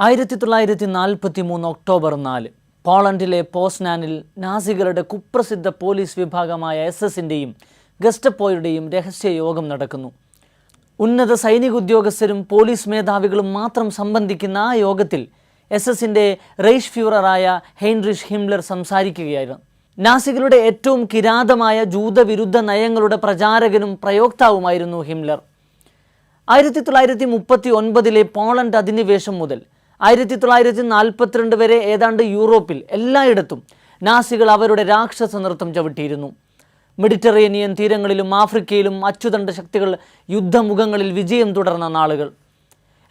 ആയിരത്തി തൊള്ളായിരത്തി നാൽപ്പത്തി മൂന്ന് ഒക്ടോബർ നാല് പോളണ്ടിലെ പോസ്നാനിൽ നാസികളുടെ കുപ്രസിദ്ധ പോലീസ് വിഭാഗമായ എസ് എസിന്റെയും ഗസ്റ്റപ്പോയുടെയും രഹസ്യയോഗം നടക്കുന്നു. ഉന്നത സൈനിക ഉദ്യോഗസ്ഥരും പോലീസ് മേധാവികളും മാത്രം സംബന്ധിക്കുന്ന ആ യോഗത്തിൽ എസ് എസിന്റെ റൈഷ് ഫ്യൂററായ ഹെൻറിഷ് ഹിംലർ സംസാരിക്കുകയായിരുന്നു. നാസികളുടെ ഏറ്റവും കിരാതമായ ജൂതവിരുദ്ധ നയങ്ങളുടെ പ്രചാരകനും പ്രയോക്താവുമായിരുന്നു ഹിംലർ ആയിരത്തി തൊള്ളായിരത്തി മുപ്പത്തി ഒൻപതിലെ പോളണ്ട് അധിനിവേശം മുതൽ ആയിരത്തി തൊള്ളായിരത്തി നാൽപ്പത്തിരണ്ട് വരെ ഏതാണ്ട് യൂറോപ്പിൽ എല്ലായിടത്തും നാസികൾ അവരുടെ രാക്ഷസ നൃത്തം ചവിട്ടിയിരുന്നു. മെഡിറ്ററേനിയൻ തീരങ്ങളിലും ആഫ്രിക്കയിലും അച്ചുതണ്ട ശക്തികൾ യുദ്ധമുഖങ്ങളിൽ വിജയം തുടർന്ന നാളുകൾ.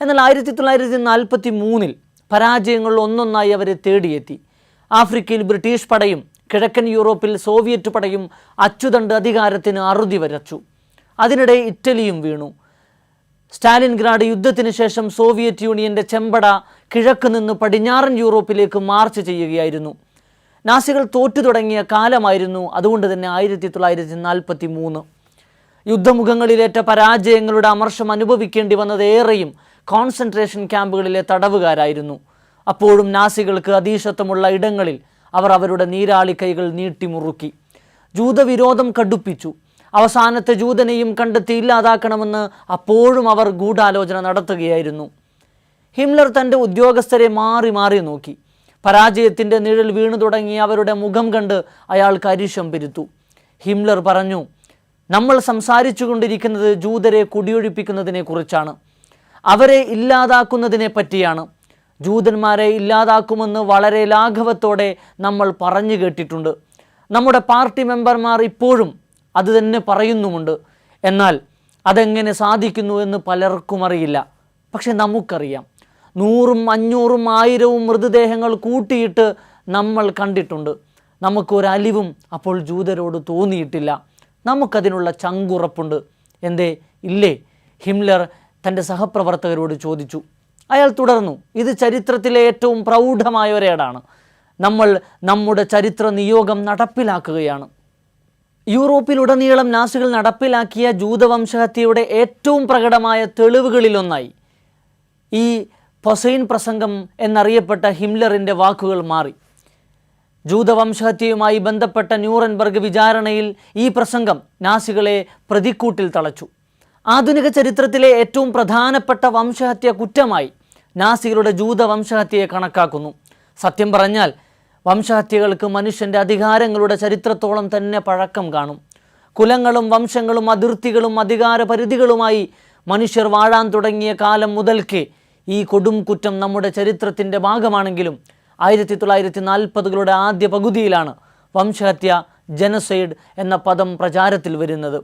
എന്നാൽ ആയിരത്തി തൊള്ളായിരത്തി നാൽപ്പത്തി മൂന്നിൽ പരാജയങ്ങൾ ഒന്നൊന്നായി അവരെ തേടിയെത്തി. ആഫ്രിക്കയിൽ ബ്രിട്ടീഷ് പടയും കിഴക്കൻ യൂറോപ്പിൽ സോവിയറ്റ് പടയും അച്ചുതണ്ട് അധികാരത്തിന് അറുതി വരച്ചു. അതിനിടെ ഇറ്റലിയും വീണു. സ്റ്റാലിൻഗ്രാഡ് യുദ്ധത്തിന് ശേഷം സോവിയറ്റ് യൂണിയന്റെ ചെമ്പട കിഴക്ക് നിന്ന് പടിഞ്ഞാറൻ യൂറോപ്പിലേക്ക് മാർച്ച് ചെയ്യുകയായിരുന്നു. നാസികൾ തോറ്റു തുടങ്ങിയ കാലമായിരുന്നു അതുകൊണ്ട് തന്നെ ആയിരത്തി തൊള്ളായിരത്തി നാൽപ്പത്തി മൂന്ന് യുദ്ധമുഖങ്ങളിലേറ്റ പരാജയങ്ങളുടെ അമർഷം അനുഭവിക്കേണ്ടി വന്നത് ഏറെയും കോൺസെൻട്രേഷൻ ക്യാമ്പുകളിലെ തടവുകാരായിരുന്നു. അപ്പോഴും നാസികൾക്ക് അതീശത്വമുള്ള ഇടങ്ങളിൽ അവർ അവരുടെ നീരാളി കൈകൾ നീട്ടിമുറുക്കി. ജൂതവിരോധം കടുപ്പിച്ചു. അവസാനത്തെ ജൂതനെയും കണ്ടെത്തി ഇല്ലാതാക്കണമെന്ന് അപ്പോഴും അവർ ഗൂഢാലോചന നടത്തുകയായിരുന്നു. ഹിംലർ തന്റെ ഉദ്യോഗസ്ഥരെ മാറി മാറി നോക്കി. പരാജയത്തിന്റെ നിഴൽ വീണു തുടങ്ങി അവരുടെ മുഖം കണ്ട് അയാൾ കരിശം പിരുത്തു. ഹിംലർ പറഞ്ഞു നമ്മൾ സംസാരിച്ചു കൊണ്ടിരിക്കുന്നത് ജൂതരെ കുടിയൊഴിപ്പിക്കുന്നതിനെ കുറിച്ചാണ്. അവരെ ഇല്ലാതാക്കുന്നതിനെ പറ്റിയാണ്. ജൂതന്മാരെ ഇല്ലാതാക്കുമെന്ന് വളരെ ലാഘവത്തോടെ നമ്മൾ പറഞ്ഞു കേട്ടിട്ടുണ്ട്. നമ്മുടെ പാർട്ടി മെമ്പർമാർ ഇപ്പോഴും അത് തന്നെ പറയുന്നുമുണ്ട്. എന്നാൽ അതെങ്ങനെ സാധിക്കുന്നു എന്ന് പലർക്കും അറിയില്ല. പക്ഷെ നമുക്കറിയാം. നൂറും അഞ്ഞൂറും ആയിരവും മൃതദേഹങ്ങൾ കൂട്ടിയിട്ട് നമ്മൾ കണ്ടിട്ടുണ്ട്. നമുക്കൊരലിവും അപ്പോൾ ജൂതരോട് തോന്നിയിട്ടില്ല. നമുക്കതിനുള്ള ചങ്കുറപ്പുണ്ട്. എന്തേ? ഇല്ലേ? ഹിംലർ തന്റെ സഹപ്രവർത്തകരോട് ചോദിച്ചു. അയാൾ തുടർന്നു. ഇത് ചരിത്രത്തിലെ ഏറ്റവും പ്രൗഢമായ ഒരേടാണ്. നമ്മൾ നമ്മുടെ ചരിത്ര നിയോഗം നടപ്പിലാക്കുകയാണ്. യൂറോപ്പിലുടനീളം നാസികൾ നടപ്പിലാക്കിയ ജൂതവംശഹത്യയുടെ ഏറ്റവും പ്രകടമായ തെളിവുകളിലൊന്നായി. ഈ പൊസൈൻ പ്രസംഗം എന്നറിയപ്പെട്ട ഹിംലറിന്റെ വാക്കുകൾ മാറി. ജൂതവംശഹത്യയുമായി ബന്ധപ്പെട്ട ന്യൂറൻബർഗ് വിചാരണയിൽ ഈ പ്രസംഗം നാസികളെ പ്രതിക്കൂട്ടിൽ തളച്ചു. ആധുനിക ചരിത്രത്തിലെ ഏറ്റവും പ്രധാനപ്പെട്ട വംശഹത്യ കുറ്റമായി നാസികളുടെ ജൂതവംശഹത്യയെ കണക്കാക്കുന്നു. സത്യം പറഞ്ഞാൽ വംശഹത്യകൾക്ക് മനുഷ്യന്റെ അധികാരങ്ങളുടെ ചരിത്രത്തോളം തന്നെ പഴക്കം കാണും. കുലങ്ങളും വംശങ്ങളും അതിർത്തികളും അധികാര പരിധികളുമായി മനുഷ്യർ വാഴാൻ തുടങ്ങിയ കാലം മുതൽക്കേ ഈ കൊടും കുറ്റം നമ്മുടെ ചരിത്രത്തിന്റെ ഭാഗമാണെങ്കിലും ആയിരത്തി തൊള്ളായിരത്തി നാൽപ്പതുകളുടെ ആദ്യ പകുതിയിലാണ് വംശഹത്യ ജനസൈഡ് എന്ന പദം പ്രചാരത്തിൽ വരുന്നത്.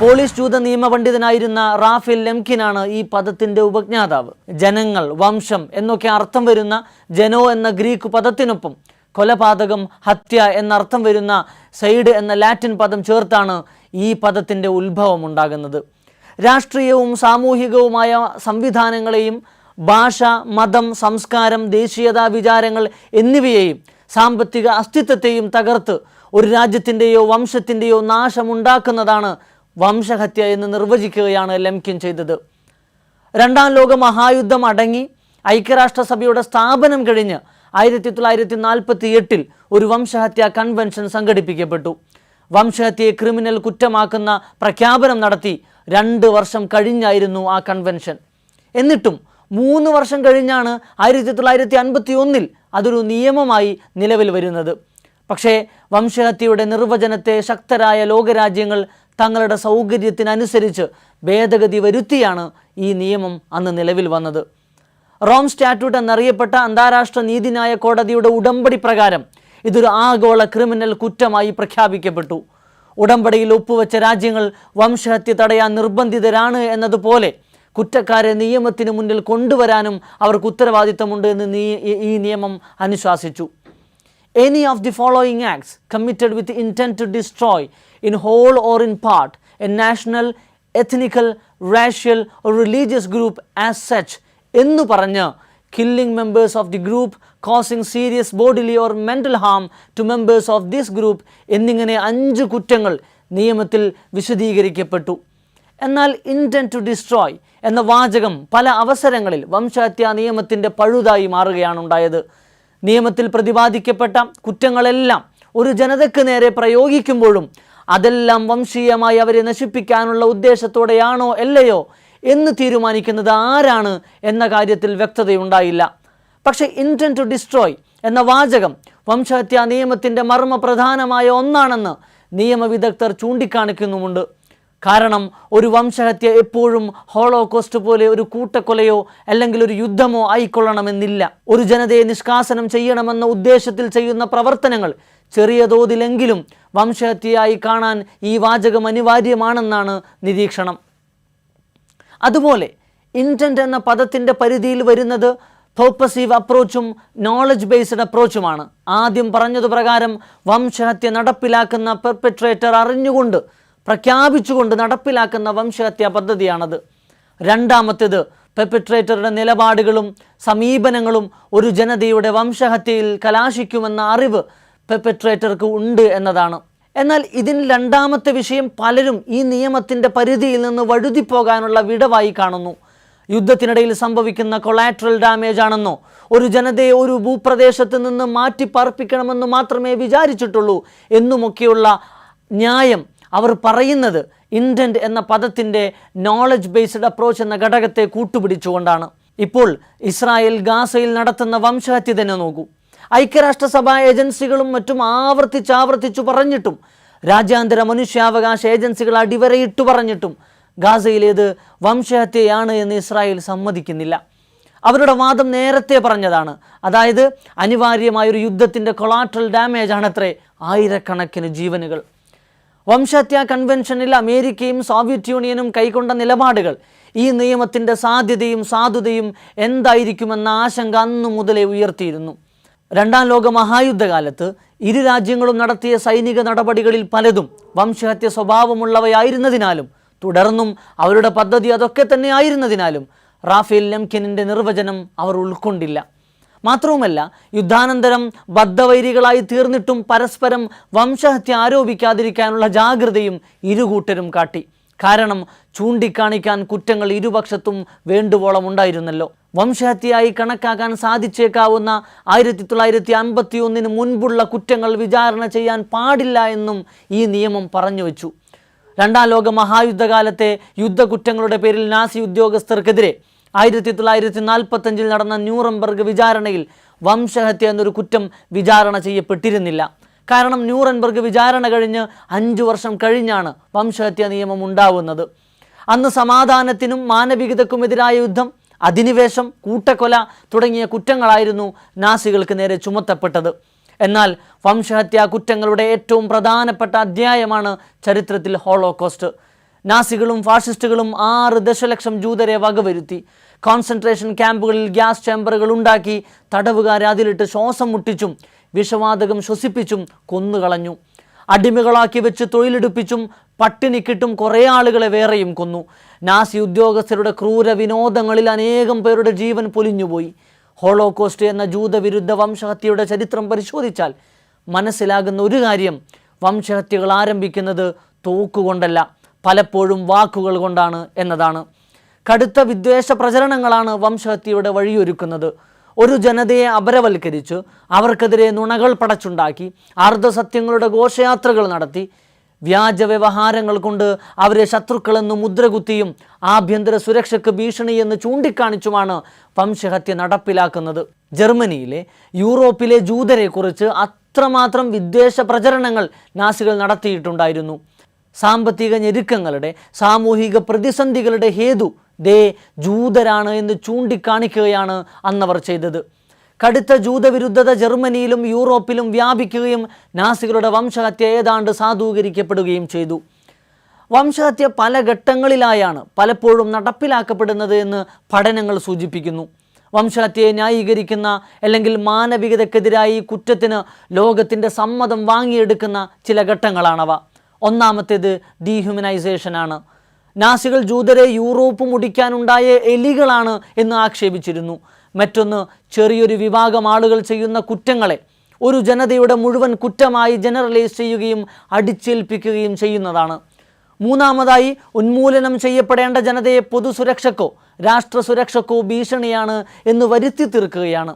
പോളിഷ് ജൂത നിയമപണ്ഡിതനായിരുന്ന റാഫേൽ ലെംകിനാണ് ഈ പദത്തിന്റെ ഉപജ്ഞാതാവ്. ജനങ്ങൾ വംശം എന്നൊക്കെ അർത്ഥം വരുന്ന ജനോ എന്ന ഗ്രീക്ക് പദത്തിനൊപ്പം കൊലപാതകം ഹത്യ എന്നർത്ഥം വരുന്ന സൈഡ് എന്ന ലാറ്റിൻ പദം ചേർത്താണ് ഈ പദത്തിന്റെ ഉത്ഭവം ഉണ്ടാകുന്നത്. രാഷ്ട്രീയവും സാമൂഹികവുമായ സംവിധാനങ്ങളെയും ഭാഷ മതം സംസ്കാരം ദേശീയതാ വിചാരങ്ങൾ എന്നിവയെയും സാമ്പത്തിക അസ്തിത്വത്തെയും തകർത്ത് ഒരു രാജ്യത്തിന്റെയോ വംശത്തിന്റെയോ നാശമുണ്ടാക്കുന്നതാണ് വംശഹത്യ എന്ന് നിർവചിക്കുകയാണ് ലെംകിൻ ചെയ്തത്. രണ്ടാം ലോക മഹായുദ്ധം അടങ്ങി ഐക്യരാഷ്ട്രസഭയുടെ സ്ഥാപനം കഴിഞ്ഞ് ആയിരത്തി തൊള്ളായിരത്തി നാൽപ്പത്തി എട്ടിൽ ഒരു വംശഹത്യാ കൺവെൻഷൻ സംഘടിപ്പിക്കപ്പെട്ടു. വംശഹത്യയെ ക്രിമിനൽ കുറ്റമാക്കുന്ന പ്രഖ്യാപനം നടത്തി രണ്ട് വർഷം കഴിഞ്ഞായിരുന്നു ആ കൺവെൻഷൻ എന്നിട്ടും മൂന്ന് വർഷം കഴിഞ്ഞാണ് ആയിരത്തി തൊള്ളായിരത്തി അൻപത്തി ഒന്നിൽ അതൊരു നിയമമായി നിലവിൽ വരുന്നത്. പക്ഷേ വംശഹത്യയുടെ നിർവചനത്തെ ശക്തരായ ലോകരാജ്യങ്ങൾ തങ്ങളുടെ സൗകര്യത്തിനനുസരിച്ച് ഭേദഗതി വരുത്തിയാണ് ഈ നിയമം അന്ന് നിലവിൽ വന്നത്. റോം സ്റ്റാറ്റ്യൂട്ട് എന്നറിയപ്പെട്ട അന്താരാഷ്ട്ര നീതിന്യായ കോടതിയുടെ ഉടമ്പടി പ്രകാരം ഇതൊരു ആഗോള ക്രിമിനൽ കുറ്റമായി പ്രഖ്യാപിക്കപ്പെട്ടു. ഉടമ്പടിയിൽ ഒപ്പുവെച്ച രാജ്യങ്ങൾ വംശഹത്യ തടയാൻ നിർബന്ധിതരാണ് എന്നതുപോലെ കുറ്റക്കാരെ നിയമത്തിന് മുന്നിൽ കൊണ്ടുവരാനും അവർക്ക് ഉത്തരവാദിത്തമുണ്ട് എന്ന് നീ- ഈ- നിയമം അനുശാസിച്ചു of the following acts committed with intent to destroy in whole or in part a national, ethnical, racial or religious group as such എന്ന് പറഞ്ഞ് killing members of the group, causing serious bodily or mental harm to members of this group എന്നിങ്ങനെ അഞ്ച് കുറ്റങ്ങൾ നിയമത്തിൽ വിശദീകരിക്കപ്പെട്ടു. എന്നാൽ intent to destroy എന്ന വാചകം പല അവസരങ്ങളിൽ വംശഹത്യാ നിയമത്തിന്റെ പഴുതായി മാറുകയാണ് ഉണ്ടായത്. നിയമത്തിൽ പ്രതിപാദിക്കപ്പെട്ട കുറ്റങ്ങളെല്ലാം ഒരു ജനതയ്ക്ക് നേരെ പ്രയോഗിക്കുമ്പോഴും അതെല്ലാം വംശീയമായി അവരെ നശിപ്പിക്കാനുള്ള ഉദ്ദേശത്തോടെയാണോ അല്ലയോ എന്ന് തീരുമാനിക്കുന്നത് ആരാണ് എന്ന കാര്യത്തിൽ വ്യക്തതയുണ്ടായില്ല. പക്ഷേ ഇന്റൻ ടു ഡിസ്ട്രോയ് എന്ന വാചകം വംശഹത്യാ നിയമത്തിന്റെ മർമ്മപ്രധാനമായ ഒന്നാണെന്ന് നിയമവിദഗ്ധർ ചൂണ്ടിക്കാണിക്കുന്നുമുണ്ട്. കാരണം ഒരു വംശഹത്യ എപ്പോഴും ഹോളോകോസ്റ്റ് പോലെ ഒരു കൂട്ടക്കൊലയോ അല്ലെങ്കിൽ ഒരു യുദ്ധമോ ആയിക്കൊള്ളണമെന്നില്ല. ഒരു ജനതയെ നിഷ്കാസനം ചെയ്യണമെന്ന ഉദ്ദേശത്തിൽ ചെയ്യുന്ന പ്രവർത്തനങ്ങൾ ചെറിയ തോതിലെങ്കിലും വംശഹത്യയായി കാണാൻ ഈ വാചകം അനിവാര്യമാണെന്നാണ് നിരീക്ഷണം. അതുപോലെ ഇന്റന്റ് എന്ന പദത്തിന്റെ പരിധിയിൽ വരുന്നത് പേർപ്പസീവ് അപ്രോച്ചും നോളജ് ബേസ്ഡ് അപ്രോച്ചുമാണ് ആദ്യം പറഞ്ഞതു പ്രകാരം വംശഹത്യ നടപ്പിലാക്കുന്ന പെർപെട്രേറ്റർ അറിഞ്ഞുകൊണ്ട് പ്രഖ്യാപിച്ചുകൊണ്ട് നടപ്പിലാക്കുന്ന വംശഹത്യാ പദ്ധതിയാണത്. രണ്ടാമത്തേത് പെർപെട്രേറ്ററുടെ നിലപാടുകളും സമീപനങ്ങളും ഒരു ജനതയുടെ വംശഹത്യയിൽ കലാശിക്കുമെന്ന അറിവ് പെർപെട്രേറ്റർക്ക് ഉണ്ട് എന്നതാണ്. എന്നാൽ ഇതിന് രണ്ടാമത്തെ വിഷയം പലരും ഈ നിയമത്തിന്റെ പരിധിയിൽ നിന്ന് വഴുതിപ്പോകാനുള്ള വിടവായി കാണുന്നു. യുദ്ധത്തിനിടയിൽ സംഭവിക്കുന്ന കൊളാട്രൽ ഡാമേജ് ആണെന്നോ ഒരു ജനതയെ ഒരു ഭൂപ്രദേശത്ത് നിന്ന് മാറ്റി പാർപ്പിക്കണമെന്ന് മാത്രമേ വിചാരിച്ചിട്ടുള്ളൂ എന്നുമൊക്കെയുള്ള ന്യായം അവർ പറയുന്നത് ഇൻഡന്റ് എന്ന പദത്തിന്റെ നോളജ് ബേസ്ഡ് അപ്രോച്ച് എന്ന ഘടകത്തെ കൂട്ടുപിടിച്ചുകൊണ്ടാണ്. ഇപ്പോൾ ഇസ്രായേൽ ഗാസയിൽ നടത്തുന്ന വംശഹത്യ തന്നെ നോക്കൂ. ഐക്യരാഷ്ട്രസഭ ഏജൻസികളും മറ്റും ആവർത്തിച്ചാവർത്തിച്ചു പറഞ്ഞിട്ടും രാജ്യാന്തര മനുഷ്യാവകാശ ഏജൻസികൾ അടിവരയിട്ടു പറഞ്ഞിട്ടും ഗാസയിലേത് വംശഹത്യയാണ് എന്ന് ഇസ്രായേൽ സമ്മതിക്കുന്നില്ല. അവരുടെ വാദം നേരത്തെ പറഞ്ഞതാണ്. അതായത് അനിവാര്യമായൊരു യുദ്ധത്തിന്റെ കൊളാട്രൽ ഡാമേജ് ആണത്രേ ആയിരക്കണക്കിന് ജീവനുകൾ. വംശഹത്യാ കൺവെൻഷനിൽ അമേരിക്കയും സോവിയറ്റ് യൂണിയനും കൈക്കൊണ്ട നിലപാടുകൾ ഈ നിയമത്തിന്റെ സാധ്യതയും സാധുതയും എന്തായിരിക്കുമെന്ന ആശങ്ക അന്നു മുതലേ ഉയർത്തിയിരുന്നു. രണ്ടാം ലോക മഹായുദ്ധകാലത്ത് ഇരു രാജ്യങ്ങളും നടത്തിയ സൈനിക നടപടികളിൽ പലതും വംശഹത്യ സ്വഭാവമുള്ളവയായിരുന്നതിനാലും തുടർന്നും അവരുടെ പദ്ധതി അതൊക്കെ തന്നെ ആയിരുന്നതിനാലും റാഫേൽ ലംഖനിന്റെ നിർവചനം അവർ ഉൾക്കൊണ്ടില്ല. മാത്രവുമല്ല യുദ്ധാനന്തരം ബദ്ധവൈരികളായി തീർന്നിട്ടും പരസ്പരം വംശഹത്യ ആരോപിക്കാതിരിക്കാനുള്ള ജാഗ്രതയും ഇരുകൂട്ടരും കാട്ടി. കാരണം ചൂണ്ടിക്കാണിക്കാൻ കുറ്റങ്ങൾ ഇരുപക്ഷത്തും വേണ്ടുവോളം ഉണ്ടായിരുന്നല്ലോ. വംശഹത്യയായി കണക്കാക്കാൻ സാധിച്ചേക്കാവുന്ന ആയിരത്തി തൊള്ളായിരത്തി അൻപത്തി ഒന്നിന് മുൻപുള്ള കുറ്റങ്ങൾ വിചാരണ ചെയ്യാൻ പാടില്ല എന്നും ഈ നിയമം പറഞ്ഞു വെച്ചു. രണ്ടാം ലോക മഹായുദ്ധകാലത്തെ യുദ്ധകുറ്റങ്ങളുടെ പേരിൽ നാസി ഉദ്യോഗസ്ഥർക്കെതിരെ ആയിരത്തി തൊള്ളായിരത്തി നാൽപ്പത്തഞ്ചിൽ നടന്ന ന്യൂറംബർഗ് വിചാരണയിൽ വംശഹത്യ എന്നൊരു കുറ്റം വിചാരണ ചെയ്യപ്പെട്ടിരുന്നില്ല. കാരണം ന്യൂറൻബർഗ് വിചാരണ കഴിഞ്ഞ് അഞ്ചു വർഷം കഴിഞ്ഞാണ് വംശഹത്യ നിയമം ഉണ്ടാവുന്നത്. അന്ന് സമാധാനത്തിനും മാനവികതക്കുമെതിരായ യുദ്ധം അധിനിവേശം കൂട്ടക്കൊല തുടങ്ങിയ കുറ്റങ്ങളായിരുന്നു നാസികൾക്ക് നേരെ ചുമത്തപ്പെട്ടത്. എന്നാൽ വംശഹത്യാ കുറ്റങ്ങളുടെ ഏറ്റവും പ്രധാനപ്പെട്ട അധ്യായമാണ് ചരിത്രത്തിൽ ഹോളോകോസ്റ്റ്. നാസികളും ഫാഷിസ്റ്റുകളും ആറ് ദശലക്ഷം ജൂതരെ വകവരുത്തി. കോൺസെൻട്രേഷൻ ക്യാമ്പുകളിൽ ഗ്യാസ് ചേമ്പറുകൾ ഉണ്ടാക്കി തടവുകാരെ അതിലിട്ട് ശ്വാസം മുട്ടിച്ചും വിഷവാതകം ശ്വസിപ്പിച്ചും കൊന്നുകളഞ്ഞു. അടിമകളാക്കി വെച്ച് തൊഴിലെടുപ്പിച്ചും പട്ടിണിക്കിട്ടും കുറേ ആളുകളെ വേറെയും കൊന്നു. നാസി ഉദ്യോഗസ്ഥരുടെ ക്രൂര വിനോദങ്ങളിൽ അനേകം പേരുടെ ജീവൻ പൊലിഞ്ഞുപോയി. ഹോളോകോസ്റ്റ് എന്ന ജൂതവിരുദ്ധ വംശഹത്യയുടെ ചരിത്രം പരിശോധിച്ചാൽ മനസ്സിലാകുന്ന ഒരു കാര്യം വംശഹത്യകൾ ആരംഭിക്കുന്നത് തോക്കുകൊണ്ടല്ല പലപ്പോഴും വാക്കുകൾ കൊണ്ടാണ് എന്നതാണ്. കടുത്ത വിദ്വേഷ പ്രചരണങ്ങളാണ് വംശഹത്യയുടെ വഴിയൊരുക്കുന്നത്. ഒരു ജനതയെ അപരവൽക്കരിച്ച് അവർക്കെതിരെ നുണകൾ പടച്ചുണ്ടാക്കി അർദ്ധസത്യങ്ങളുടെ ഘോഷയാത്രകൾ നടത്തി വ്യാജ വ്യവഹാരങ്ങൾ കൊണ്ട് അവരെ ശത്രുക്കളെന്ന് മുദ്രകുത്തിയും ആഭ്യന്തര സുരക്ഷയ്ക്ക് ഭീഷണിയെന്ന് ചൂണ്ടിക്കാണിച്ചുമാണ് വംശഹത്യ നടപ്പിലാക്കുന്നത്. ജർമ്മനിയിലെ യൂറോപ്പിലെ ജൂതരെക്കുറിച്ച് അത്രമാത്രം വിദ്വേഷ പ്രചരണങ്ങൾ നാസികൾ നടത്തിയിട്ടുണ്ടായിരുന്നു. സാമ്പത്തിക ഞെരുക്കങ്ങളുടെ സാമൂഹിക പ്രതിസന്ധികളുടെ ഹേതു ദേ ജൂതരാണ് എന്ന് ചൂണ്ടിക്കാണിക്കുകയാണ് അന്നവർ ചെയ്തത്. കടുത്ത ജൂതവിരുദ്ധത ജർമ്മനിയിലും യൂറോപ്പിലും വ്യാപിക്കുകയും നാസികളുടെ വംശഹത്യ ഏതാണ്ട് സാധൂകരിക്കപ്പെടുകയും ചെയ്തു. വംശഹത്യ പല ഘട്ടങ്ങളിലായാണ് പലപ്പോഴും നടപ്പിലാക്കപ്പെടുന്നത് എന്ന് പഠനങ്ങൾ സൂചിപ്പിക്കുന്നു. വംശഹത്യയെ ന്യായീകരിക്കുന്ന അല്ലെങ്കിൽ മാനവികതക്കെതിരായി കുറ്റത്തിന് ലോകത്തിന്റെ സമ്മതം വാങ്ങിയെടുക്കുന്ന ചില ഘട്ടങ്ങളാണവ. ഒന്നാമത്തേത് ഡീഹ്യൂമനൈസേഷനാണ് നാസികൾ ജൂതരെ യൂറോപ്പ് മുടിക്കാനുണ്ടായ എലികളാണ് എന്ന് ആക്ഷേപിച്ചിരുന്നു. മറ്റൊന്ന് ചെറിയൊരു വിഭാഗം ആളുകൾ ചെയ്യുന്ന കുറ്റങ്ങളെ ഒരു ജനതയുടെ മുഴുവൻ കുറ്റമായി ജനറലൈസ് ചെയ്യുകയും അടിച്ചേൽപ്പിക്കുകയും ചെയ്യുന്നതാണ്. മൂന്നാമതായി ഉന്മൂലനം ചെയ്യപ്പെടേണ്ട ജനതയെ പൊതുസുരക്ഷക്കോ രാഷ്ട്ര സുരക്ഷക്കോ ഭീഷണിയാണ് എന്ന് വരുത്തി തീർക്കുകയാണ്.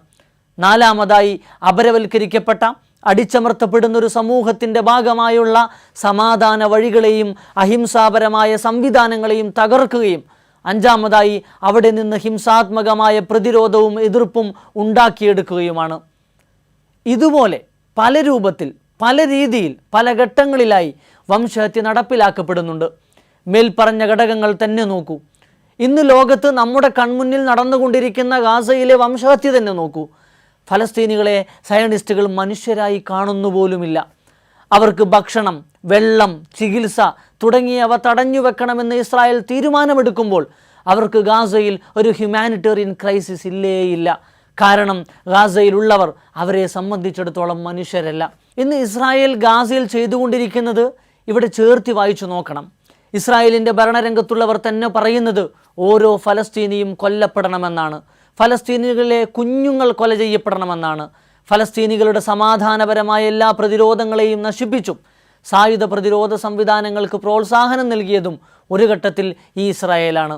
നാലാമതായി അപരവൽക്കരിക്കപ്പെട്ട അടിച്ചമർത്തപ്പെടുന്ന ഒരു സമൂഹത്തിന്റെ ഭാഗമായുള്ള സമാധാന വഴികളെയും അഹിംസാപരമായ സംവിധാനങ്ങളെയും തകർക്കുകയും അഞ്ചാമതായി അവിടെ നിന്ന് ഹിംസാത്മകമായ പ്രതിരോധവും എതിർപ്പും ഉണ്ടാക്കിയെടുക്കുകയുമാണ്. ഇതുപോലെ പല രൂപത്തിൽ പല രീതിയിൽ പല ഘട്ടങ്ങളിലായി വംശഹത്യ നടപ്പിലാക്കപ്പെടുന്നുണ്ട്. മേൽപ്പറഞ്ഞ ഘടകങ്ങൾ തന്നെ നോക്കൂ. ഇന്ന് ലോകത്ത് നമ്മുടെ കൺമുന്നിൽ നടന്നുകൊണ്ടിരിക്കുന്ന ഗാസയിലെ വംശഹത്യ തന്നെ നോക്കൂ. ഫലസ്തീനികളെ സയനിസ്റ്റുകൾ മനുഷ്യരായി കാണുന്നു പോലുമില്ല അവർക്ക് ഭക്ഷണം വെള്ളം ചികിത്സ തുടങ്ങിയവ തടഞ്ഞു വെക്കണമെന്ന് ഇസ്രായേൽ തീരുമാനമെടുക്കുമ്പോൾ അവർക്ക് ഗാസയിൽ ഒരു ഹ്യൂമാനിറ്റേറിയൻ ക്രൈസിസ് ഇല്ലേയില്ല. കാരണം ഗാസയിലുള്ളവർ അവരെ സംബന്ധിച്ചിടത്തോളം മനുഷ്യരല്ല. ഇന്ന് ഇസ്രായേൽ ഗാസയിൽ ചെയ്തുകൊണ്ടിരിക്കുന്നത് ഇവിടെ ചേർത്തി വായിച്ചു നോക്കണം. ഇസ്രായേലിന്റെ ഭരണരംഗത്തുള്ളവർ തന്നെ പറയുന്നത് ഓരോ ഫലസ്തീനിയും കൊല്ലപ്പെടണമെന്നാണ്. ഫലസ്തീനികളിലെ കുഞ്ഞുങ്ങൾ കൊല ചെയ്യപ്പെടണമെന്നാണ്. ഫലസ്തീനികളുടെ സമാധാനപരമായ എല്ലാ പ്രതിരോധങ്ങളെയും നശിപ്പിച്ചും സായുധ പ്രതിരോധ സംവിധാനങ്ങൾക്ക് പ്രോത്സാഹനം നൽകിയതും ഒരു ഘട്ടത്തിൽ ഈ ഇസ്രായേലാണ്.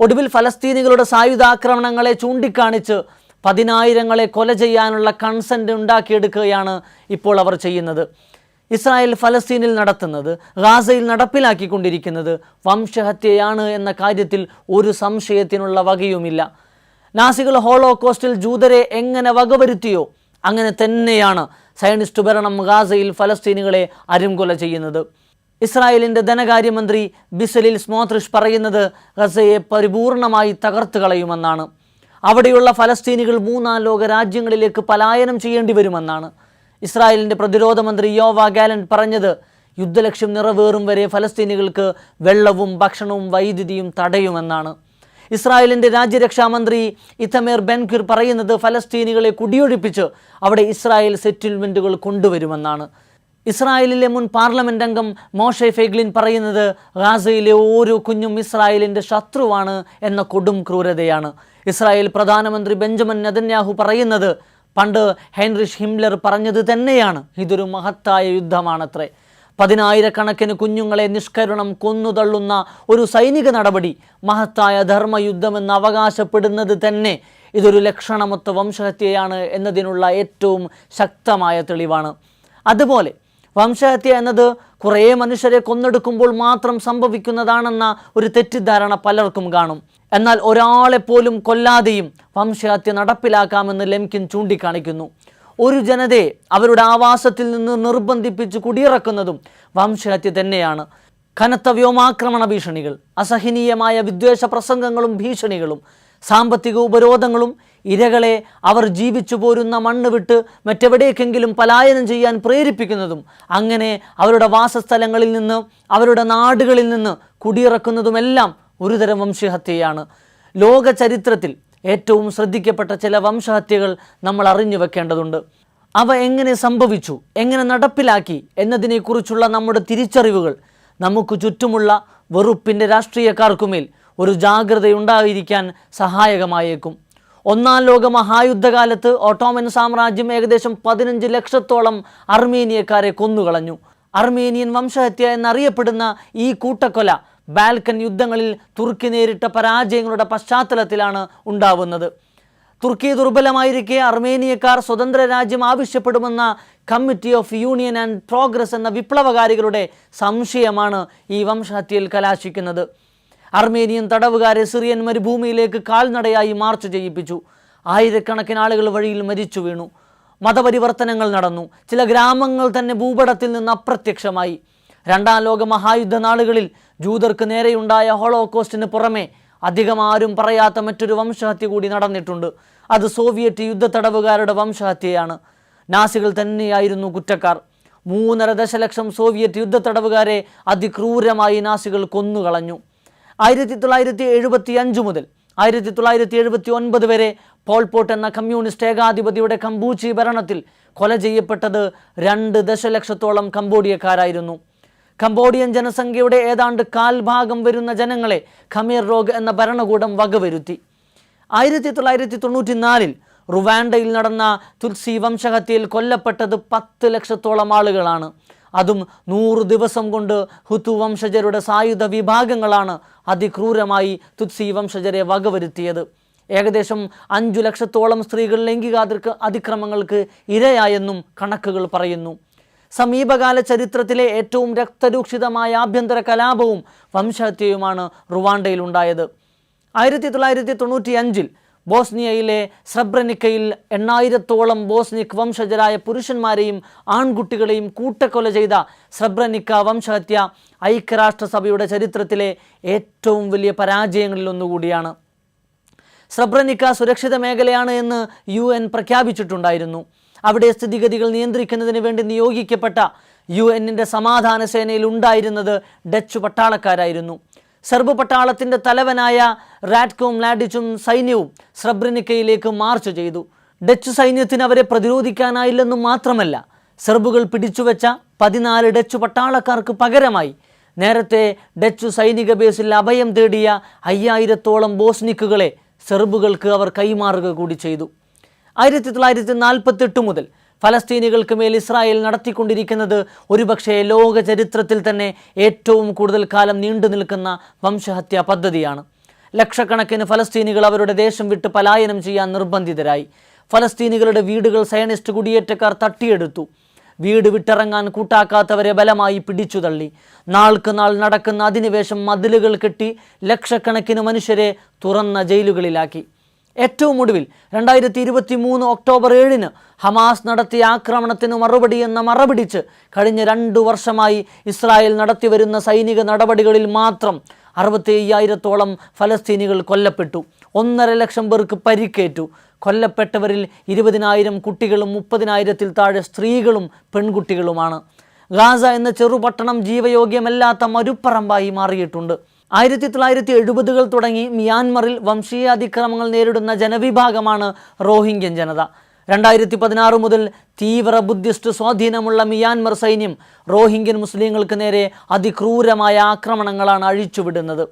ഒടുവിൽ ഫലസ്തീനികളുടെ സായുധാക്രമണങ്ങളെ ചൂണ്ടിക്കാണിച്ച് പതിനായിരങ്ങളെ കൊല ചെയ്യാനുള്ള കൺസെന്റ് ഉണ്ടാക്കിയെടുക്കുകയാണ് ഇപ്പോൾ അവർ ചെയ്യുന്നത്. ഇസ്രായേൽ ഫലസ്തീനിൽ നടത്തുന്നത് ഗാസയിൽ നടപ്പിലാക്കിക്കൊണ്ടിരിക്കുന്നത് വംശഹത്യയാണ് എന്ന കാര്യത്തിൽ ഒരു സംശയത്തിനുള്ള വകയുമില്ല. നാസികൾ ഹോളോകോസ്റ്റിൽ ജൂതരെ എങ്ങനെ വകവരുത്തിയോ? അങ്ങനെ തന്നെയാണ് സയനിസ്റ്റ് ഭരണം ഗാസയിൽ ഫലസ്തീനുകളെ അരുംകൊല ചെയ്യുന്നത്. ഇസ്രായേലിന്റെ ധനകാര്യമന്ത്രി ബിസലിൽ സ്മോത്രിഷ് പറയുന്നത് ഗസയെ പരിപൂർണമായി തകർത്ത് കളയുമെന്നാണ്. അവിടെയുള്ള ഫലസ്തീനികൾ മൂന്നാം ലോക രാജ്യങ്ങളിലേക്ക് പലായനം ചെയ്യേണ്ടി വരുമെന്നാണ്. ഇസ്രായേലിന്റെ പ്രതിരോധ മന്ത്രി യോവ ഗാലൻ പറഞ്ഞത് യുദ്ധലക്ഷ്യം നിറവേറും വരെ ഫലസ്തീനികൾക്ക് വെള്ളവും ഭക്ഷണവും വൈദ്യുതിയും തടയുമെന്നാണ്. ഇസ്രായേലിന്റെ രാജ്യരക്ഷാമന്ത്രി ഇത്തമേർ ബെൻഖിർ പറയുന്നത് ഫലസ്തീനികളെ കുടിയൊഴിപ്പിച്ച് അവിടെ ഇസ്രായേൽ സെറ്റിൽമെന്റുകൾ കൊണ്ടുവരുമെന്നാണ്. ഇസ്രായേലിലെ മുൻ പാർലമെന്റ് അംഗം മോഷെ ഫെഗ്ലിൻ പറയുന്നത് ഗാസയിലെ ഓരോ കുഞ്ഞും ഇസ്രായേലിന്റെ ശത്രുവാണ് എന്ന കൊടും ക്രൂരതയാണ്. ഇസ്രായേൽ പ്രധാനമന്ത്രി ബെഞ്ചമിൻ നെതന്യാഹു പറയുന്നത് പണ്ട് ഹെൻറിഷ് ഹിംലർ പറഞ്ഞത് തന്നെയാണ്. ഇതൊരു മഹത്തായ യുദ്ധമാണത്രേ. പതിനായിരക്കണക്കിന് കുഞ്ഞുങ്ങളെ നിഷ്കരുണം കൊന്നുതള്ളുന്ന ഒരു സൈനിക നടപടി മഹത്തായ ധർമ്മയുദ്ധമെന്ന് അവകാശപ്പെടുന്നത് തന്നെ ഇതൊരു ലക്ഷണമൊത്ത വംശഹത്യയാണ് എന്നതിനുള്ള ഏറ്റവും ശക്തമായ തെളിവാണ്. അതുപോലെ വംശഹത്യ എന്നത് കുറേ മനുഷ്യരെ കൊന്നെടുക്കുമ്പോൾ മാത്രം സംഭവിക്കുന്നതാണെന്ന ഒരു തെറ്റിദ്ധാരണ പലർക്കും കാണും. എന്നാൽ ഒരാളെപ്പോലും കൊല്ലാതെയും വംശഹത്യ നടപ്പിലാക്കാമെന്ന് ലെംകിൻ ചൂണ്ടിക്കാണിക്കുന്നു. ഒരു ജനതയെ അവരുടെ ആവാസത്തിൽ നിന്ന് നിർബന്ധിപ്പിച്ച് കുടിയിറക്കുന്നതും വംശഹത്യ തന്നെയാണ്. കനത്ത വ്യോമാക്രമണ ഭീഷണികൾ അസഹനീയമായ വിദ്വേഷ പ്രസംഗങ്ങളും ഭീഷണികളും സാമ്പത്തിക ഉപരോധങ്ങളും ഇരകളെ അവർ ജീവിച്ചു പോരുന്ന മണ്ണ് വിട്ട് മറ്റെവിടേക്കെങ്കിലും പലായനം ചെയ്യാൻ പ്രേരിപ്പിക്കുന്നതും അങ്ങനെ അവരുടെ വാസസ്ഥലങ്ങളിൽ നിന്ന് അവരുടെ നാടുകളിൽ നിന്ന് കുടിയിറക്കുന്നതുമെല്ലാം ഒരുതരം വംശഹത്യയാണ്. ലോക ചരിത്രത്തിൽ ഏറ്റവും ശ്രദ്ധിക്കപ്പെട്ട ചില വംശഹത്യകൾ നമ്മൾ അറിഞ്ഞു വെക്കേണ്ടതുണ്ട്. അവ എങ്ങനെ സംഭവിച്ചു എങ്ങനെ നടപ്പിലാക്കി എന്നതിനെക്കുറിച്ചുള്ള നമ്മുടെ തിരിച്ചറിവുകൾ നമുക്ക് ചുറ്റുമുള്ള വെറുപ്പിന്റെ രാഷ്ട്രീയക്കാർക്കുമേൽ ഒരു ജാഗ്രതയുണ്ടായിരിക്കാൻ സഹായകമായേക്കും. ഒന്നാം ലോക മഹായുദ്ധകാലത്ത് ഓട്ടോമൻ സാമ്രാജ്യം ഏകദേശം പതിനഞ്ച് ലക്ഷത്തോളം അർമേനിയക്കാരെ കൊന്നുകളഞ്ഞു. അർമേനിയൻ വംശഹത്യ എന്നറിയപ്പെടുന്ന ഈ കൂട്ടക്കൊല ബാൽക്കൻ യുദ്ധങ്ങളിൽ തുർക്കി നേരിട്ട പരാജയങ്ങളുടെ പശ്ചാത്തലത്തിലാണ് ഉണ്ടാവുന്നത്. തുർക്കി ദുർബലമായിരിക്കെ അർമേനിയക്കാർ സ്വതന്ത്ര രാജ്യം ആവശ്യപ്പെടുമെന്ന committee of union and progress എന്ന വിപ്ലവകാരികളുടെ സംശയമാണ് ഈ വംശഹത്യയിൽ കലാശിക്കുന്നത്. അർമേനിയൻ തടവുകാരെ സിറിയൻ മരുഭൂമിയിലേക്ക് കാൽനടയായി മാർച്ച് ചെയ്യിപ്പിച്ചു. ആയിരക്കണക്കിന് ആളുകൾ വഴിയിൽ മരിച്ചു വീണു. മതപരിവർത്തനങ്ങൾ നടന്നു. ചില ഗ്രാമങ്ങൾ തന്നെ ഭൂപടത്തിൽ നിന്ന് അപ്രത്യക്ഷമായി. രണ്ടാം ലോക മഹായുദ്ധ നാളുകളിൽ ജൂതർക്ക് നേരെയുണ്ടായ ഹോളോകോസ്റ്റിന് പുറമെ അധികം ആരും പറയാത്ത മറ്റൊരു വംശഹത്യ കൂടി നടന്നിട്ടുണ്ട്. അത് സോവിയറ്റ് യുദ്ധ തടവുകാരുടെ വംശഹത്യയാണ്. നാസികൾ തന്നെയായിരുന്നു കുറ്റക്കാർ. മൂന്നര ദശലക്ഷം സോവിയറ്റ് യുദ്ധ തടവുകാരെ അതിക്രൂരമായി നാസികൾ കൊന്നുകളഞ്ഞു. ആയിരത്തി തൊള്ളായിരത്തി എഴുപത്തി അഞ്ച് മുതൽ ആയിരത്തി തൊള്ളായിരത്തി എഴുപത്തി ഒൻപത് വരെ പോൾപോട്ട് എന്ന കമ്മ്യൂണിസ്റ്റ് ഏകാധിപതിയുടെ കമ്പൂച്ചി ഭരണത്തിൽ കൊല ചെയ്യപ്പെട്ടത് രണ്ട് ദശലക്ഷത്തോളം കംബോഡിയക്കാരായിരുന്നു. കംബോഡിയൻ ജനസംഖ്യയുടെ ഏതാണ്ട് കാൽഭാഗം വരുന്ന ജനങ്ങളെ ഖമീർ റോഗ് എന്ന ഭരണകൂടം വകവരുത്തി. ആയിരത്തി തൊള്ളായിരത്തി തൊണ്ണൂറ്റി നാലിൽ റുവാൻഡയിൽ നടന്ന തുൽസി വംശഹത്യയിൽ കൊല്ലപ്പെട്ടത് പത്ത് ലക്ഷത്തോളം ആളുകളാണ്. അതും നൂറ് ദിവസം കൊണ്ട് ഹുതു വംശജരുടെ സായുധ വിഭാഗങ്ങളാണ് അതിക്രൂരമായി തുത്സി വംശജരെ വകവരുത്തിയത്. ഏകദേശം അഞ്ചു ലക്ഷത്തോളം സ്ത്രീകൾ ലൈംഗികാതിർക്ക് അതിക്രമങ്ങൾക്ക് ഇരയായെന്നും കണക്കുകൾ പറയുന്നു. സമീപകാല ചരിത്രത്തിലെ ഏറ്റവും രക്തരൂക്ഷിതമായ ആഭ്യന്തര കലാപവും വംശഹത്യയുമാണ് റുവാണ്ടയിലുണ്ടായത്. ആയിരത്തി തൊള്ളായിരത്തി തൊണ്ണൂറ്റി അഞ്ചിൽ ബോസ്നിയയിലെ സ്രബ്രനിക്കയിൽ എണ്ണായിരത്തോളം ബോസ്നിക് വംശജരായ പുരുഷന്മാരെയും ആൺകുട്ടികളെയും കൂട്ടക്കൊല ചെയ്ത സ്രബ്രനിക്ക വംശഹത്യ ഐക്യരാഷ്ട്രസഭയുടെ ചരിത്രത്തിലെ ഏറ്റവും വലിയ പരാജയങ്ങളിൽ ഒന്നുകൂടിയാണ്. സ്രബ്രനിക്ക സുരക്ഷിത മേഖലയാണ് എന്ന് യു പ്രഖ്യാപിച്ചിട്ടുണ്ടായിരുന്നു. അവിടെ സ്ഥിതിഗതികൾ നിയന്ത്രിക്കുന്നതിന് വേണ്ടി നിയോഗിക്കപ്പെട്ട യു എന്നിന്റെ സമാധാന സേനയിൽ ഉണ്ടായിരുന്നത് ഡച്ച് പട്ടാളക്കാരായിരുന്നു. സെർബ് പട്ടാളത്തിന്റെ തലവനായ റാറ്റ്കോം ലാഡിച്ചും സൈന്യവും സ്രബ്രനിക്കയിലേക്ക് മാർച്ച് ചെയ്തു. ഡച്ച് സൈന്യത്തിന് അവരെ പ്രതിരോധിക്കാനായില്ലെന്നും മാത്രമല്ല സെർബുകൾ പിടിച്ചുവെച്ച പതിനാല് ഡച്ച് പട്ടാളക്കാർക്ക് പകരമായി നേരത്തെ ഡച്ചു സൈനിക ബേസിൽ അഭയം തേടിയ അയ്യായിരത്തോളം ബോസ്നിക്കുകളെ സെർബുകൾക്ക് അവർ കൈമാറുക കൂടി ചെയ്തു. ആയിരത്തി തൊള്ളായിരത്തി നാൽപ്പത്തെട്ട് മുതൽ ഫലസ്തീനികൾക്ക് മേൽ ഇസ്രായേൽ നടത്തിക്കൊണ്ടിരിക്കുന്നത് ഒരുപക്ഷെ ലോക ചരിത്രത്തിൽ തന്നെ ഏറ്റവും കൂടുതൽ കാലം നീണ്ടു നിൽക്കുന്ന വംശഹത്യാ പദ്ധതിയാണ്. ലക്ഷക്കണക്കിന് ഫലസ്തീനികൾ അവരുടെ ദേശം വിട്ട് പലായനം ചെയ്യാൻ നിർബന്ധിതരായി. ഫലസ്തീനികളുടെ വീടുകൾ സയനിസ്റ്റ് കുടിയേറ്റക്കാർ തട്ടിയെടുത്തു. വീട് വിട്ടിറങ്ങാൻ കൂട്ടാക്കാത്തവരെ ബലമായി പിടിച്ചു തള്ളി. നാൾക്ക് നാൾ നടക്കുന്ന അധിനിവേശം മതിലുകൾ കെട്ടി ലക്ഷക്കണക്കിന് മനുഷ്യരെ തുറന്ന ജയിലുകളിലാക്കി. ഏറ്റവും ഒടുവിൽ രണ്ടായിരത്തി ഇരുപത്തി മൂന്ന് ഒക്ടോബർ ഏഴിന് ഹമാസ് നടത്തിയ ആക്രമണത്തിന് മറുപടി എന്ന മറപിടിച്ച് കഴിഞ്ഞ രണ്ടു വർഷമായി ഇസ്രായേൽ നടത്തിവരുന്ന സൈനിക നടപടികളിൽ മാത്രം അറുപത്തി അയ്യായിരത്തോളം ഫലസ്തീനികൾ കൊല്ലപ്പെട്ടു. ഒന്നര ലക്ഷം പേർക്ക് പരിക്കേറ്റു. കൊല്ലപ്പെട്ടവരിൽ ഇരുപതിനായിരം കുട്ടികളും മുപ്പതിനായിരത്തിൽ താഴെ സ്ത്രീകളും പെൺകുട്ടികളുമാണ്. ഗാസ എന്ന ചെറുപട്ടണം ജീവയോഗ്യമല്ലാത്ത മരുപ്പറമ്പായി മാറിയിട്ടുണ്ട്. ആയിരത്തി തൊള്ളായിരത്തി എഴുപതുകൾ തുടങ്ങി മ്യാൻമറിൽ വംശീയാതിക്രമങ്ങൾ നേരിടുന്ന ജനവിഭാഗമാണ് റോഹിംഗ്യൻ ജനത. രണ്ടായിരത്തി പതിനാറ് മുതൽ തീവ്ര ബുദ്ധിസ്റ്റ് സ്വാധീനമുള്ള മിയാൻമർ സൈന്യം റോഹിംഗ്യൻ മുസ്ലിങ്ങൾക്ക് നേരെ അതിക്രൂരമായ ആക്രമണങ്ങളാണ് അഴിച്ചുവിടുന്നത്.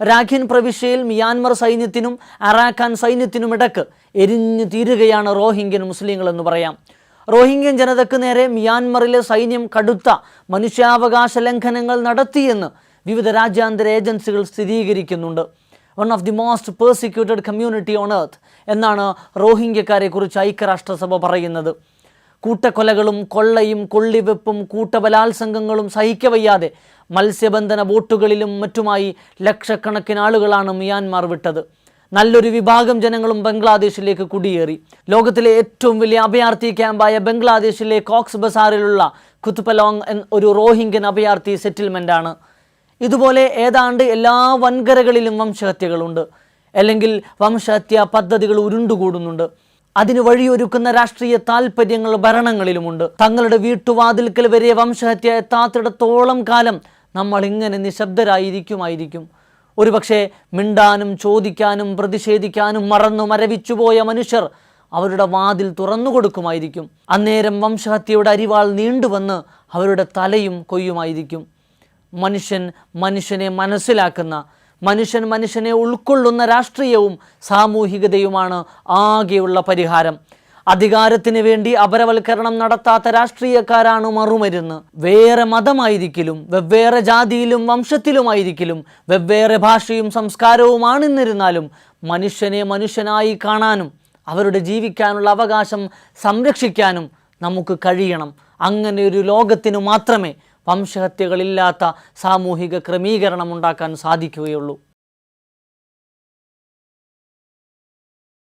രാഖിൻ പ്രവിശ്യയിൽ മിയാൻമർ സൈന്യത്തിനും അറാഖാൻ സൈന്യത്തിനും ഇടയ്ക്ക് എരിഞ്ഞു തീരുകയാണ് റോഹിംഗ്യൻ മുസ്ലിങ്ങൾ എന്ന് പറയാം. റോഹിംഗ്യൻ ജനതയ്ക്ക് നേരെ മിയാൻമറിലെ സൈന്യം കടുത്ത മനുഷ്യാവകാശ ലംഘനങ്ങൾ നടത്തിയെന്ന് വിവിധ രാജ്യാന്തര ഏജൻസികൾ സ്ഥിരീകരിക്കുന്നുണ്ട്. One of the most persecuted community on earth എന്നാണ് റോഹിംഗ്യക്കാരെക്കുറിച്ച് ഐക്യരാഷ്ട്രസഭ പറയുന്നത്. കൂട്ടക്കൊലകളും കൊള്ളയും കൊള്ളിവെപ്പും കൂട്ടബലാത്സംഗങ്ങളും സഹിക്കവയ്യാതെ മത്സ്യബന്ധന ബോട്ടുകളിലും മറ്റുമായി ലക്ഷക്കണക്കിന് ആളുകളാണ് മിയാൻമാർ വിട്ടത്. നല്ലൊരു വിഭാഗം ജനങ്ങളും ബംഗ്ലാദേശിലേക്ക് കുടിയേറി. ലോകത്തിലെ ഏറ്റവും വലിയ അഭയാർത്ഥി ക്യാമ്പായ ബംഗ്ലാദേശിലെ കോക്സ് ബസാറിലുള്ള കുത്തുപലോങ് എന്ന ഒരു റോഹിംഗ്യൻ അഭയാർത്ഥി ആണ്. ഇതുപോലെ ഏതാണ്ട് എല്ലാ വൻകരകളിലും വംശഹത്യകളുണ്ട്. അല്ലെങ്കിൽ വംശഹത്യ പദ്ധതികൾ ഉരുണ്ടുകൂടുന്നുണ്ട്. അതിന് വഴിയൊരുക്കുന്ന രാഷ്ട്രീയ താല്പര്യങ്ങൾ ഭരണങ്ങളിലുമുണ്ട്. തങ്ങളുടെ വീട്ടുവാതിൽക്കൽ വരെ വംശഹത്യ എത്താത്തിടത്തോളം കാലം നമ്മൾ ഇങ്ങനെ നിശബ്ദരായിരിക്കുമായിരിക്കും. ഒരുപക്ഷെ മിണ്ടാനും ചോദിക്കാനും പ്രതിഷേധിക്കാനും മറന്നു മരവിച്ചുപോയ മനുഷ്യർ അവരുടെ വാതിൽ തുറന്നു കൊടുക്കുമായിരിക്കും. അന്നേരം വംശഹത്യയുടെ അരിവാൾ നീണ്ടുവന്ന് അവരുടെ തലയും കൊയ്യുമായിരിക്കും. മനുഷ്യൻ മനുഷ്യനെ മനസ്സിലാക്കുന്ന മനുഷ്യൻ മനുഷ്യനെ ഉൾക്കൊള്ളുന്ന രാഷ്ട്രീയവും സാമൂഹികതയുമാണ് ആകെയുള്ള പരിഹാരം. അധികാരത്തിന് വേണ്ടി അപരവൽക്കരണം നടത്താത്ത രാഷ്ട്രീയക്കാരാണ് മറുമരുന്ന്. വേറെ മതമായിരിക്കലും വെവ്വേറെ ജാതിയിലും വംശത്തിലുമായിരിക്കലും വെവ്വേറെ ഭാഷയും സംസ്കാരവുമാണെന്നിരുന്നാലും മനുഷ്യനെ മനുഷ്യനായി കാണാനും അവരുടെ ജീവിക്കാനുള്ള അവകാശം സംരക്ഷിക്കാനും നമുക്ക് കഴിയണം. അങ്ങനെ ഒരു ലോകത്തിനു മാത്രമേ വംശഹത്യകളില്ലാത്ത സാമൂഹിക ക്രമീകരണം ഉണ്ടാക്കാൻ സാധിക്കുകയുള്ളൂ.